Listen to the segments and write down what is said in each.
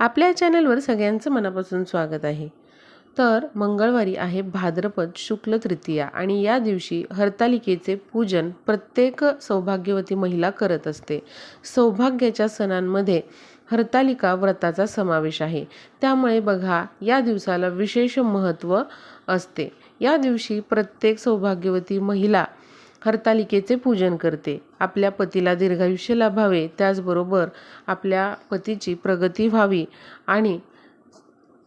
आपल्या चॅनलवर सगळ्यांचं मनापासून स्वागत आहे. तर मंगळवारी आहे भाद्रपद शुक्ल तृतीया आणि या दिवशी हरतालिकेचे पूजन प्रत्येक सौभाग्यवती महिला करत असते. सौभाग्याच्या सणांमध्ये हरतालिका व्रताचा समावेश आहे. त्यामुळे बघा या दिवसाला विशेष महत्त्व असते. या दिवशी प्रत्येक सौभाग्यवती महिला हरतालिकेचे पूजन करते. आपल्या पतीला दीर्घायुष्य लाभावे त्याचबरोबर आपल्या पतीची प्रगती व्हावी आणि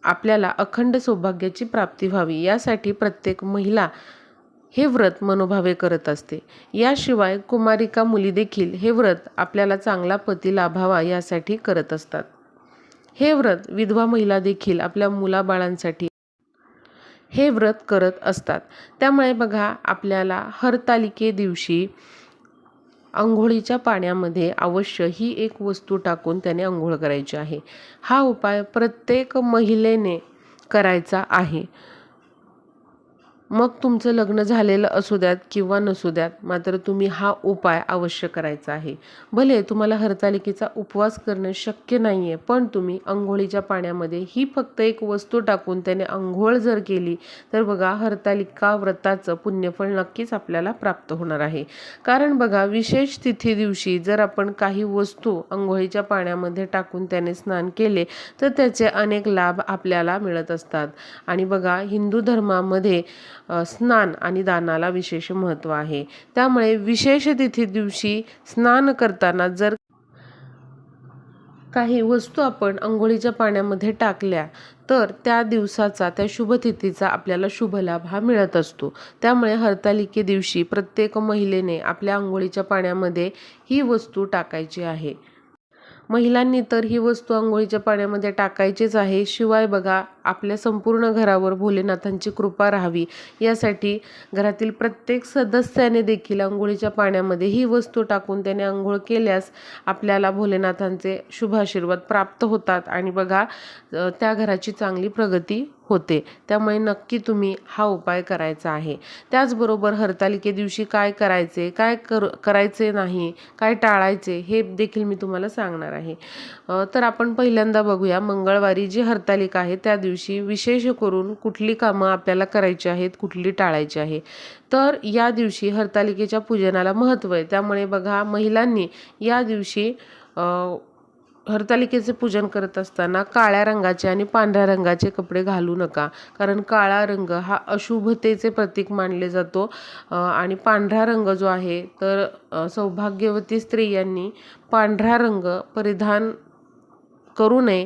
आपल्याला अखंड सौभाग्याची प्राप्ती व्हावी यासाठी प्रत्येक महिला हे व्रत मनोभावे करत असते. याशिवाय कुमारिका मुली देखील हे व्रत आपल्याला चांगला पती लाभावा यासाठी करत असतात. हे व्रत विधवा महिला देखील आपल्या मुलाबाळांसाठी हे व्रत करत असतात. त्यामुळे बघा आपल्याला हरतालिके दिवशी अंघोळीच्या पाण्यामध्ये अवश्य ही एक वस्तू टाकून त्याने अंघोळ करायची आहे. हा उपाय प्रत्येक महिलेने करायचा आहे. मग तुमचं लग्न झालेलं असू द्यात किंवा नसू द्यात मात्र तुम्ही हा उपाय अवश्य करायचा आहे. भले तुम्हाला हरतालिकेचा उपवास करणं शक्य नाही आहे पण तुम्ही अंघोळीच्या पाण्यामध्ये ही फक्त एक वस्तू टाकून त्याने अंघोळ जर केली तर बघा हरतालिका व्रताचं पुण्यफळ नक्कीच आपल्याला प्राप्त होणार आहे. कारण बघा विशेष तिथी दिवशी जर आपण काही वस्तू अंघोळीच्या पाण्यामध्ये टाकून त्याने स्नान केले तर त्याचे अनेक लाभ आपल्याला मिळत असतात. आणि बघा हिंदू धर्मामध्ये स्नान आणि दानाला विशेष महत्त्व आहे. त्यामुळे विशेष तिथी दिवशी स्नान करताना जर काही वस्तू आपण अंघोळीच्या पाण्यामध्ये टाकल्या तर त्या दिवसाचा त्या शुभतिथीचा आपल्याला शुभ लाभ हा मिळत असतो. त्यामुळे हरतालिके दिवशी प्रत्येक महिलेने आपल्या आंघोळीच्या पाण्यामध्ये ही वस्तू टाकायची आहे. महिलांनी तर ही वस्तू आंघोळीच्या पाण्यामध्ये टाकायचीच आहे. शिवाय बघा आपल्या संपूर्ण घरावर भोलेनाथांची कृपा राहावी. यासाठी घरातील प्रत्येक सदस्याने देखील आंघोळीच्या पाण्यामध्ये ही वस्तू टाकून त्याने अंघोळ केल्यास आपल्याला भोलेनाथांचे शुभ आशीर्वाद प्राप्त होतात. आणि बघा त्या घराची चांगली प्रगती होते. त्यामुळे नक्की तुम्ही हा उपाय करायचा आहे. त्याचबरोबर हरतालिके दिवशी काय करायचे काय कर करायचे नाही काय टाळायचे हे देखील मी तुम्हाला सांगणार आहे. तर आपण पहिल्यांदा बघूया मंगळवारी जी हरतालिका आहे त्या दिवशी विशेष करून कुठली कामं आपल्याला करायची आहेत कुठली टाळायची आहे. तर या दिवशी हरतालिकेच्या पूजनाला महत्त्व आहे. त्यामुळे बघा महिलांनी या दिवशी हरतालिकेचे पूजन करत असताना काळ्या रंगाचे आणि पांढऱ्या रंगाचे कपडे घालू नका. कारण काळा रंग हा अशुभतेचे प्रतीक मानले जातो. आणि पांढरा रंग जो आहे तर सौभाग्यवती स्त्रियांनी पांढरा रंग परिधान करू नये.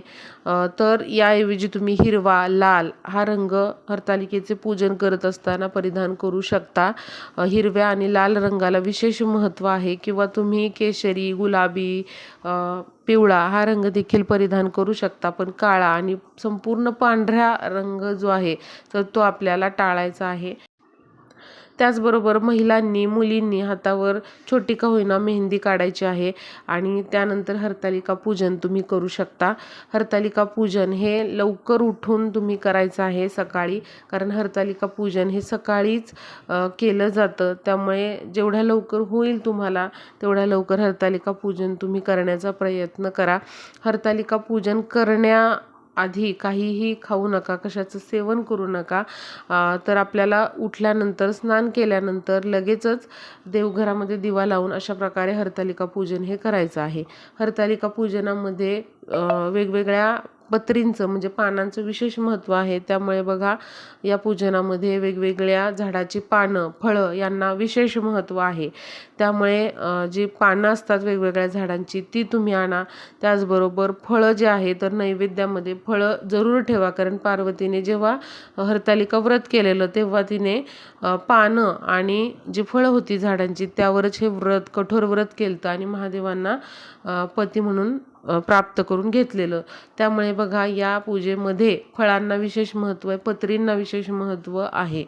तर याऐवजी तुम्ही हिरवा लाल हा रंग हरतालिकेचे पूजन करत असताना परिधान करू शकता. हिरव्या आणि लाल रंगाला विशेष महत्त्व आहे किंवा तुम्ही केशरी गुलाबी पिवळा हा रंग देखील परिधान करू शकता. पण काळा आणि संपूर्ण पांढरा रंग जो आहे तर तो आपल्याला टाळायचा आहे. त्याचबरोबर महिलांनी मुलींनी हातावर छोटी का होईना मेहंदी काढायची आहे आणि त्यानंतर हरतालिका पूजन तुम्ही करू शकता. हरतालिका पूजन हे लवकर उठून तुम्ही करायचं आहे सकाळी कारण हरतालिका पूजन हे सकाळीच केलं जातं. त्यामुळे जेवढ्या लवकर होईल तुम्हाला तेवढ्या लवकर हरतालिका पूजन तुम्ही करण्याचा प्रयत्न करा. हरतालिका पूजन करण्या आधी काहीही खाऊ नका कशाचं सेवन करू नका. तर आपल्याला उठल्यानंतर स्नान केल्यानंतर लगेचच देवघरामध्ये दिवा लावून अशा प्रकारे हरतालिका पूजन हे करायचं आहे. हरतालिका पूजनामध्ये वेगवेगळ्या पत्रींचं म्हणजे पानांचं विशेष महत्त्व आहे. त्यामुळे बघा या पूजनामध्ये वेगवेगळ्या झाडाची पानं फळं यांना विशेष महत्त्व आहे. त्यामुळे जी पानं असतात वेगवेगळ्या झाडांची ती तुम्ही आणा. त्याचबरोबर फळं जे आहे तर नैवेद्यामध्ये फळं जरूर ठेवा. कारण पार्वतीने जेव्हा हरतालिका व्रत केलेलं तेव्हा तिने पानं आणि जी फळं होती झाडांची त्यावरच हे व्रत कठोर व्रत केलं आणि महादेवांना पती म्हणून प्राप्त करून घेतलेलं. त्यामुळे बघा या पूजेमध्ये फळांना विशेष महत्त्व आहे पत्रींना विशेष महत्त्व आहे.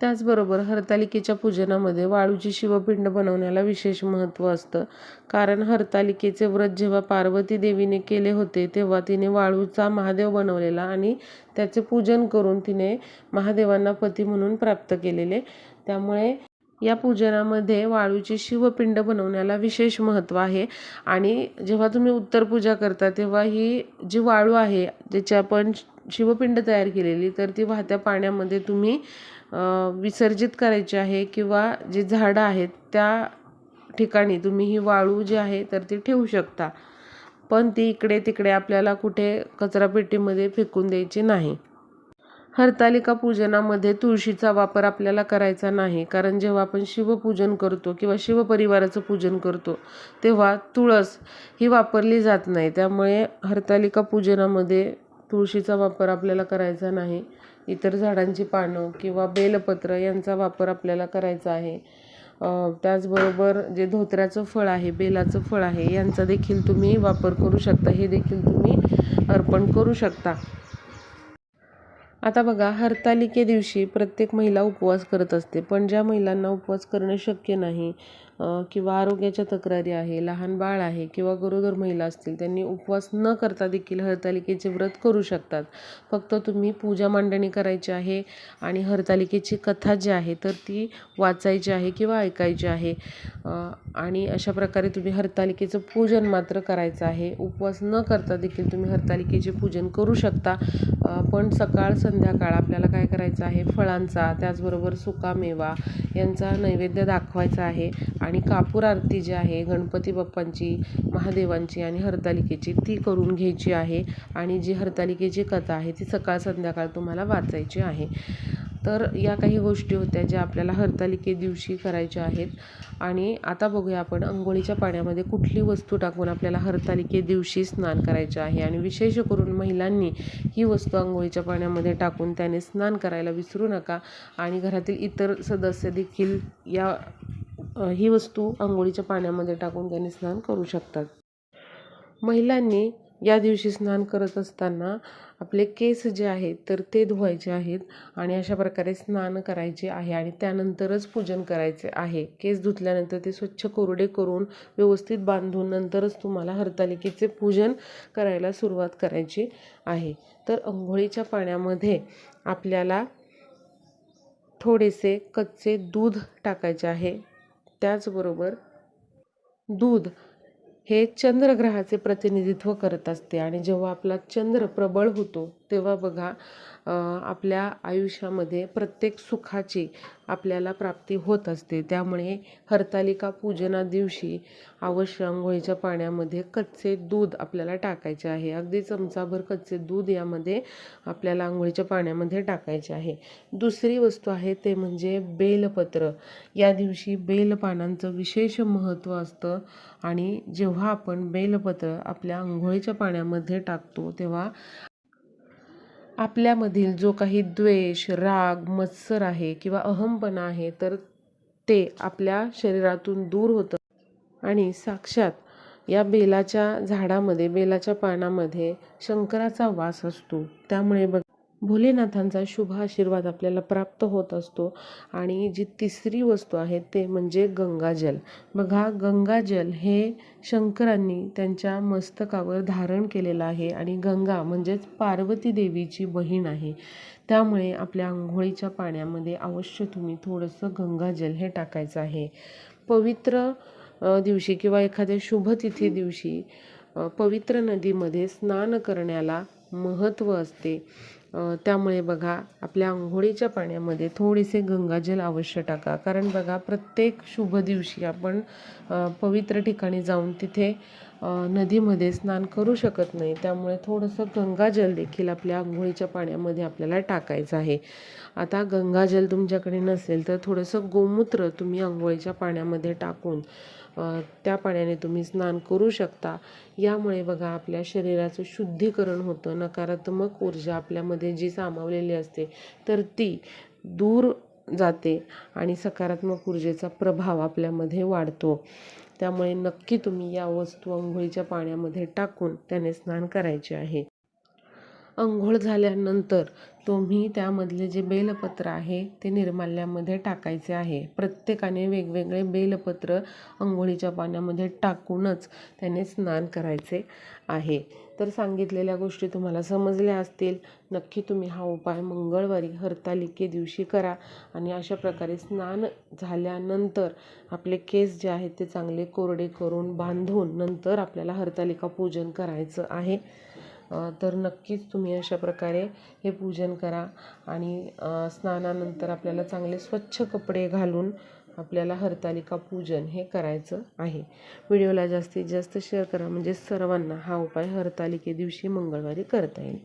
त्याचबरोबर हरतालिकेच्या पूजनामध्ये वाळूची शिवपिंड बनवण्याला विशेष महत्त्व असतं. कारण हरतालिकेचे व्रत जेव्हा पार्वती देवीने केले होते तेव्हा तिने वाळूचा महादेव बनवलेला आणि त्याचे पूजन करून तिने महादेवांना पती म्हणून प्राप्त केलेले. त्यामुळे या पूजनामध्ये वाळूची शिवपिंड बनवण्याला विशेष महत्त्व आहे. आणि जेव्हा तुम्ही उत्तर पूजा करता तेव्हा ही जी वाळू आहे ज्याची आपण शिवपिंड तयार केलेली तर ती वाहत्या पाण्यामध्ये तुम्ही विसर्जित करायची आहे किंवा जी झाडं आहेत त्या ठिकाणी तुम्ही ही वाळू जी आहे तर ती ठेवू शकता. पण ती इकडे तिकडे आपल्याला कुठे कचरापेटीमध्ये फेकून द्यायची नाही. हरतालिका पूजनामध्ये तुळशीचा वापर आपल्याला करायचा नाही. कारण जेव्हा आपण शिवपूजन करतो किंवा शिवपरिवाराचं पूजन करतो तेव्हा तुळस ही वापरली जात नाही. त्यामुळे हरतालिका पूजनामध्ये तुळशीचा वापर आपल्याला करायचा नाही. इतर झाडांची पानं किंवा बेलपत्र यांचा वापर आपल्याला करायचा आहे. त्याचबरोबर जे धोत्र्याचं फळ आहे बेलाचं फळ आहे यांचा देखील तुम्ही वापर करू शकता. हे देखील तुम्ही अर्पण करू शकता. आता बघा हरतालिके दिवशी प्रत्येक महिला उपवास करत असते पण ज्या महिलांना उपवास करणं शक्य नाही किंवा आरोग्याच्या तक्रारी आहे लहान बाळ आहे किंवा गरोदर महिला असतील त्यांनी उपवास न करता देखील हरतालिकेचे व्रत करू शकतात. फक्त तुम्ही पूजा मांडणी करायची आहे आणि हरतालिकेची कथा जी आहे तर ती वाचायची आहे किंवा ऐकायची आहे. आणि अशा प्रकारे तुम्ही हरतालिकेचं पूजन मात्र करायचं आहे. उपवास न करता देखील तुम्ही हरतालिकेचे पूजन करू शकता. पण सकाळ संध्याकाळ आपल्याला काय करायचं आहे? फळांचा त्याचबरोबर सुकामेवा यांचा नैवेद्य दाखवायचा आहे. आणि कापूर आरती जी आहे गणपती बाप्पांची महादेवांची आणि हरतालिकेची ती करून घ्यायची आहे. आणि जी हरतालिकेची कथा आहे ती सकाळ संध्याकाळ तुम्हाला वाचायची आहे. तर या काही गोष्टी होत्या ज्या आपल्याला हरतालिके दिवशी करायच्या आहेत. आणि आता बघूया आपण अंघोळीच्या पाण्यामध्ये कुठली वस्तू टाकून आपल्याला हरतालिके दिवशी स्नान करायचे आहे. आणि विशेष करून महिलांनी ही वस्तू अंघोळीच्या पाण्यामध्ये टाकून त्याने स्नान करायला विसरू नका. आणि घरातील इतर सदस्य देखील या ही वस्तू आंघोळीच्या पाण्यामध्ये टाकून त्याने स्नान करू शकतात. महिलांनी या दिवशी स्नान करत असताना आपले केस जे आहेत तर ते धुवायचे आहेत आणि अशा प्रकारे स्नान करायचे आहे आणि त्यानंतरच पूजन करायचे आहे. केस धुतल्यानंतर ते स्वच्छ कोरडे करून व्यवस्थित बांधून नंतरच तुम्हाला हरतालिकेचे पूजन करायला सुरुवात करायची आहे. तर अंघोळीच्या पाण्यामध्ये आपल्याला थोडेसे कच्चे दूध टाकायचे आहे. त्याचबरोबर दूध हे चंद्रग्रहाचे प्रतिनिधित्व करत असते. आणि जेव्हा आपला चंद्र प्रबळ होतो तेव्हा बघा आपल्या आयुष्यामध्ये प्रत्येक सुखाची आपल्याला प्राप्ती होत असते. त्यामुळे हरतालिका पूजना दिवशी अवश्य अंघोळीच्या पाण्यामध्ये कच्चे दूध आपल्याला टाकायचे आहे. अगदी चमचाभर कच्चे दूध यामध्ये आपल्याला आंघोळीच्या पाण्यामध्ये टाकायचे आहे. दुसरी वस्तू आहे ते म्हणजे बेलपत्र. या दिवशी बेलपानांचं विशेष महत्त्व असतं आणि जेव्हा आपण बेलपत्र आपल्या आंघोळीच्या पाण्यामध्ये टाकतो तेव्हा आपल्यामधील जो काही द्वेष राग मत्सर आहे किंवा अहमपणा आहे तर ते आपल्या शरीरातून दूर होतं. आणि साक्षात या बेलाच्या झाडामध्ये बेलाच्या पानामध्ये शंकराचा वास असतो. त्यामुळे बघ भोलेनाथांचा शुभ आशीर्वाद आपल्याला प्राप्त होत असतो. आणि जी तिसरी वस्तू आहे ते म्हणजे गंगाजल. बघा गंगाजल हे शंकरांनी त्यांच्या मस्तकावर धारण केलेलं आहे आणि गंगा म्हणजेच पार्वती देवीची बहीण आहे. त्यामुळे आपल्या आंघोळीच्या पाण्यामध्ये अवश्य तुम्ही थोडंसं गंगाजल हे टाकायचं आहे. पवित्र दिवशी किंवा एखाद्या शुभतिथी दिवशी पवित्र नदीमध्ये स्नान करण्याला महत्त्व असते. त्यामुळे बघा आपल्या आंघोळीच्या पाण्यामध्ये थोडेसे गंगाजल अवश्य टाका. कारण बघा प्रत्येक शुभ दिवशी आपण पवित्र ठिकाणी जाऊन तिथे नदीमध्ये स्नान करू शकत नाही. त्यामुळे थोडंसं गंगाजल देखील आपल्या आंघोळीच्या पाण्यामध्ये आपल्याला टाकायचं आहे. आता गंगाजल तुमच्याकडे नसेल तर थोडंसं गोमूत्र तुम्ही आंघोळीच्या पाण्यामध्ये टाकून त्या पाण्याने तुम्ही स्नान करू शकता. यामुळे बघा आपल्या शरीराचं शुद्धीकरण होतं नकारात्मक ऊर्जा आपल्यामध्ये जी सामावलेली असते तर ती दूर जाते आणि सकारात्मक ऊर्जेचा प्रभाव आपल्यामध्ये वाढतो. त्यामुळे नक्की तुम्ही या वस्तू आंघोळीच्या पाण्यामध्ये टाकून त्याने स्नान करायचे आहे. अंघोळ झाल्यानंतर तुम्ही त्यामधले जे बेलपत्र आहे ते निर्माल्यामध्ये टाकायचे आहे. प्रत्येकाने वेगवेगळे बेलपत्र अंघोळीच्या पाण्यामध्ये टाकूनच त्याने स्नान करायचे आहे. तर सांगितलेल्या गोष्टी तुम्हाला समजल्या असतील. नक्की तुम्ही हा उपाय मंगळवारी हरतालिके दिवशी करा आणि अशा प्रकारे स्नान झाल्यानंतर आपले केस जे आहेत ते चांगले कोरडे करून बांधून नंतर आपल्याला हरतालिका पूजन करायचं आहे. तर नक्कीच तुम्ही अशा प्रकारे हे पूजन करा आणि स्नानानंतर आपल्याला चांगले स्वच्छ कपडे घालून आपल्याला हरतालिका पूजन हे करायचं आहे. व्हिडिओला जास्तीत जास्त शेअर करा. म्हणजे सर्वांना हा उपाय हरतालिके दिवशी मंगळवारी करता येईल.